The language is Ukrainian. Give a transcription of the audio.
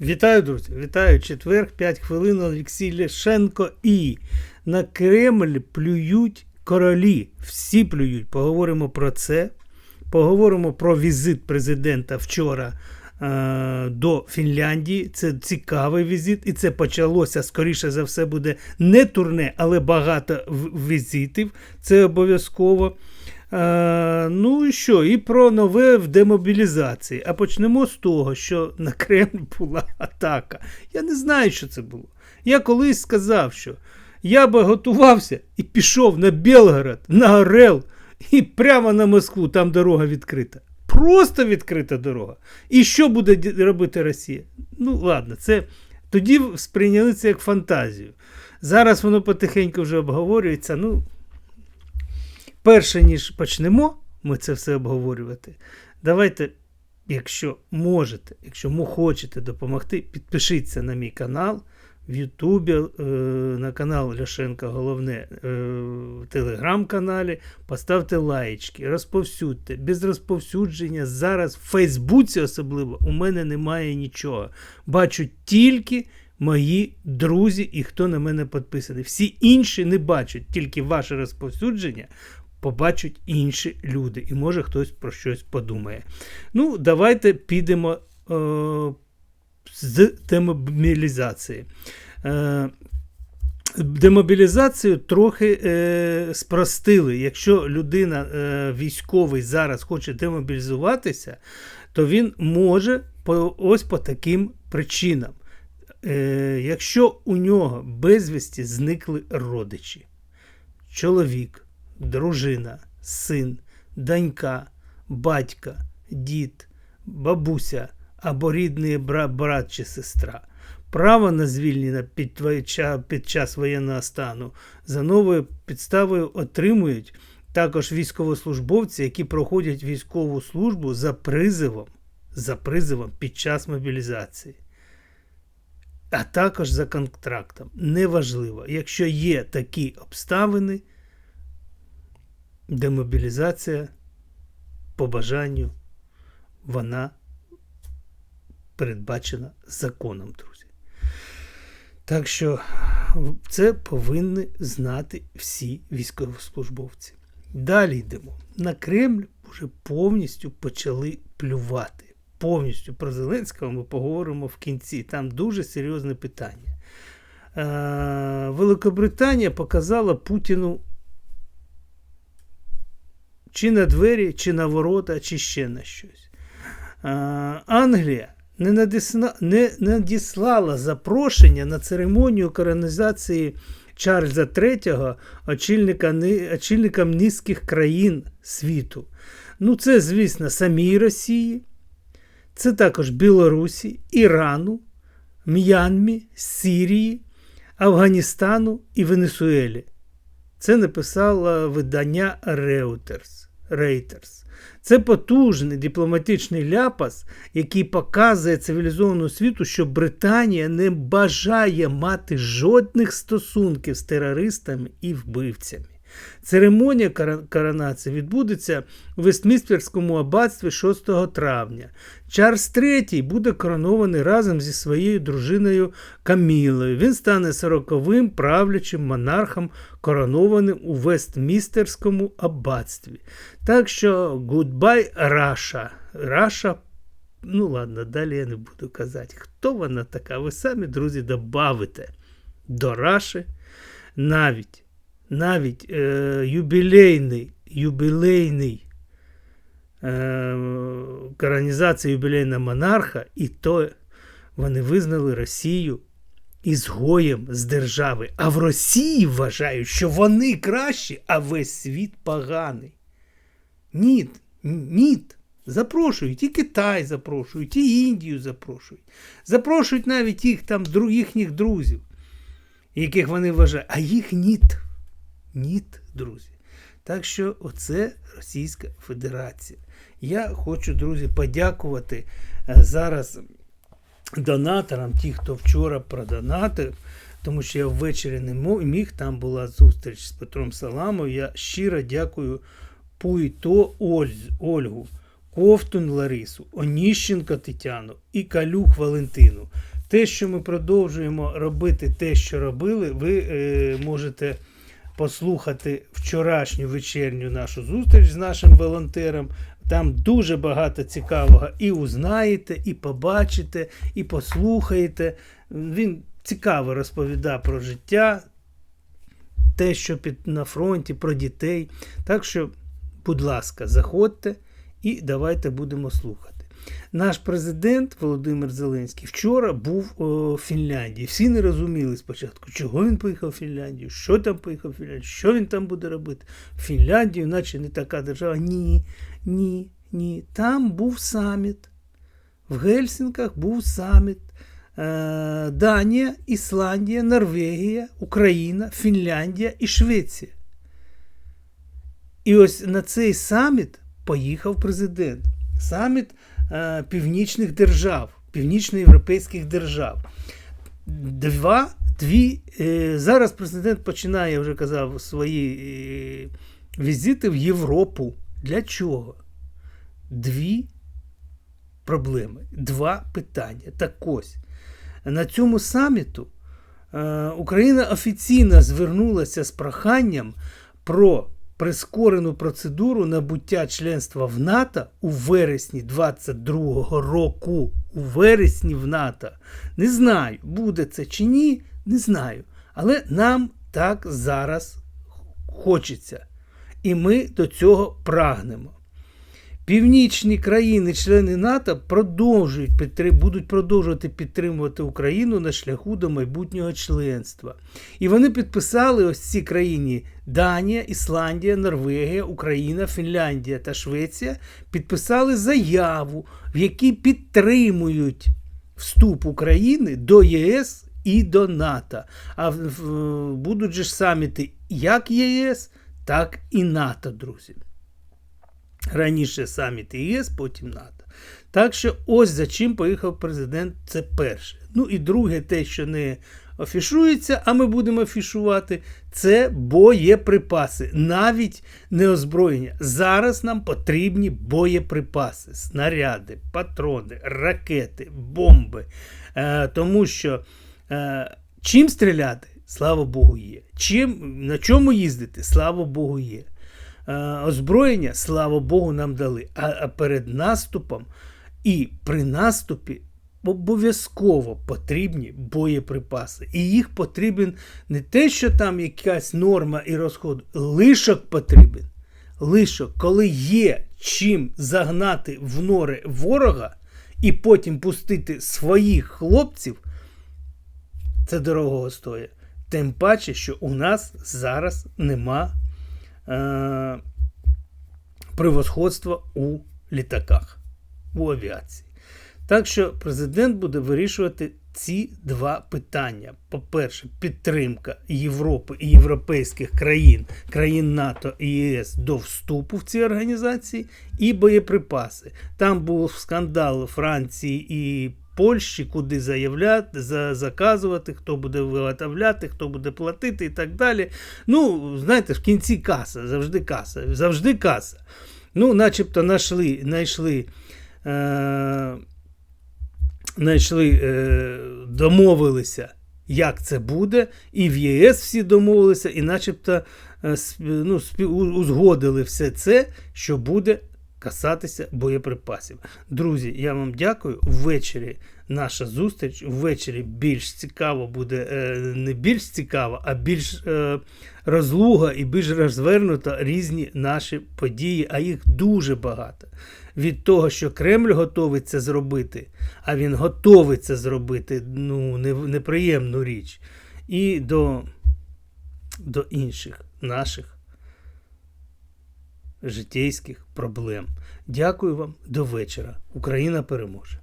Вітаю, друзі! Вітаю четвер, 5 хвилин Олексій Ляшенко і на Кремль плюють королі. Всі плюють. Поговоримо про це. Поговоримо про візит президента вчора е, до Фінляндії. Це цікавий візит, і це почалося, скоріше за все, буде не турне, але багато в- візитів. Це обов'язково. Е, ну і що? І про нове в демобілізації. А почнемо з того, що на Кремль була атака. Я не знаю, що це було. Я колись сказав, що я би готувався і пішов на Белгород, на Орел і прямо на Москву, там дорога відкрита. Просто відкрита дорога. І що буде робити Росія? Ну, ладно, це тоді сприйняли це як фантазію. Зараз воно потихеньку вже обговорюється. Ну, перше ніж почнемо ми це все обговорювати, давайте, якщо можете, якщо хочете допомогти, підпишіться на мій канал в Ютубі, е, на канал Ляшенка, головне е, в телеграм-каналі. Поставте лайчки, розповсюдьте. Без розповсюдження зараз в Фейсбуці особливо у мене немає нічого. Бачу тільки мої друзі і хто на мене підписаний. Всі інші не бачать, тільки ваше розповсюдження побачать інші люди, і може хтось про щось подумає. Ну, давайте підемо е, з демобілізації. Е, Демобілізацію трохи е, спростили. Якщо людина е, військовий зараз хоче демобілізуватися, то він може по, ось по таким причинам. Е, якщо у нього безвісті зникли родичі, чоловік, дружина, син, донька, батька, дід, бабуся або рідний бра- брат чи сестра. Право на звільнення під, час воєнного стану за новою підставою отримують також військовослужбовці, які проходять військову службу за призовом, за призовом під час мобілізації. А також за контрактом. Неважливо, якщо є такі обставини, демобілізація по бажанню вона передбачена законом, друзі. Так що це повинні знати всі військовослужбовці. Далі йдемо. На Кремль вже повністю почали плювати. Повністю про Зеленського ми поговоримо в кінці. Там дуже серйозне питання. Е, Великобританія показала Путіну чи на двері, чи на ворота, чи ще на щось. Англія не, надісна, не надіслала запрошення на церемонію коронізації Чарльза III, очільника, очільникам низьких країн світу. Ну, це, звісно, самій Росії, це також Білорусі, Ірану, М'янмі, Сирії, Афганістану і Венесуелі. Це написало видання Reuters. Reuters. Це потужний дипломатичний ляпас, який показує цивілізованому світу, що Британія не бажає мати жодних стосунків з терористами і вбивцями. Церемонія коронації відбудеться у Вестмістерському аббатстві 6 травня. Чарльз III буде коронований разом зі своєю дружиною Камілою. Він стане 40-вим правлячим монархом, коронованим у Вестмістерському аббатстві. Так що goodbye Russia. Russia Ну ладно, далі я не буду казати, хто вона така. Ви самі, друзі, добавите до Раші навіть, навіть е, юбілейний, юбілейний е, коронізація юбілейного монарха, і то вони визнали Росію ізгоєм з держави. А в Росії вважають, що вони кращі, а весь світ поганий. Ні, ні. Запрошують і Китай запрошують, і Індію запрошують. Запрошують навіть їх там їхніх друзів, яких вони вважають. А їх ніт. Ніт, друзі. Так що оце Російська Федерація. Я хочу, друзі, подякувати е, зараз донаторам, ті, хто вчора продонатив, тому що я ввечері не міг. Там була зустріч з Петром Саламов. Я щиро дякую Пуйто Ольгу, Ковтун Ларису, Оніщенко Тетяну і Калюх Валентину. Те, що ми продовжуємо робити, те, що робили, ви е, можете послухати вчорашню вечірню нашу зустріч з нашим волонтером. Там дуже багато цікавого і узнаєте, і побачите, і послухаєте. Він цікаво розповідає про життя, те, що під, на фронті, про дітей. Так що, будь ласка, заходьте і давайте будемо слухати. Наш президент Володимир Зеленський вчора був о, в Фінляндії. Всі не розуміли спочатку, чого він поїхав в Фінляндію, що там поїхав в Фінляндію, що він там буде робити. Фінляндію, наче не така держава. Ні, ні, ні. Там був саміт. В Гельсінках був саміт. Е, Данія, Ісландія, Норвегія, Україна, Фінляндія і Швеція. І ось на цей саміт поїхав президент. Саміт е, північних держав, північноєвропейських держав. Два, дві, е, зараз президент починає, я вже казав, свої е, візити в Європу. Для чого? Дві проблеми, два питання. Так ось, на цьому саміту е, Україна офіційно звернулася з проханням про прискорену процедуру набуття членства в НАТО у вересні 22-го року. У вересні в НАТО. Не знаю, буде це чи ні, не знаю. Але нам так зараз хочеться. І ми до цього прагнемо. Північні країни-члени НАТО продовжують будуть продовжувати підтримувати Україну на шляху до майбутнього членства. І вони підписали ось ці країни Данія, Ісландія, Норвегія, Україна, Фінляндія та Швеція підписали заяву, в якій підтримують вступ України до ЄС і до НАТО. А будуть же ж саміти як ЄС, так і НАТО, друзі. Раніше саміт ЄС, потім НАТО. Так що ось за чим поїхав президент, це перше. Ну і друге, те, що не афішується, а ми будемо афішувати, це боєприпаси, навіть не озброєння. Зараз нам потрібні боєприпаси, снаряди, патрони, ракети, бомби. Е, Тому що е, чим стріляти, слава Богу, є. Чим, На чому їздити, слава Богу, є. Е, озброєння, слава Богу, нам дали. А, перед наступом і при наступі обов'язково потрібні боєприпаси. І їх потрібен не те, що там якась норма і розход, лишок потрібен. Лишок, коли є чим загнати в нори ворога і потім пустити своїх хлопців, це дорогого стоїть. Тим паче, що у нас зараз нема е, превосходства у літаках, у авіації. Так що президент буде вирішувати ці два питання. По-перше, підтримка Європи і європейських країн, країн НАТО і ЄС до вступу в ці організації, і боєприпаси. Там був скандал Франції і Польщі, куди заявляти, за, заказувати, хто буде виготовляти, хто буде платити і так далі. Ну, знаєте, в кінці каса, завжди каса, завжди каса. Ну, начебто, знайшли, знайшли. Е- знайшли, е, домовилися, як це буде, і в ЄС всі домовилися, і начебто е, ну, узгодили все це, що буде касатися боєприпасів. Друзі, я вам дякую. Ввечері наша зустріч. Ввечері більш цікаво буде, е, не більш цікаво, а більш розлуга і більш розвернуто різні наші події, а їх дуже багато від того, що Кремль готовий це зробити, а він готовий це зробити ну, неприємну річ, і до, до інших наших житейських проблем. Дякую вам до вечора. Україна переможе.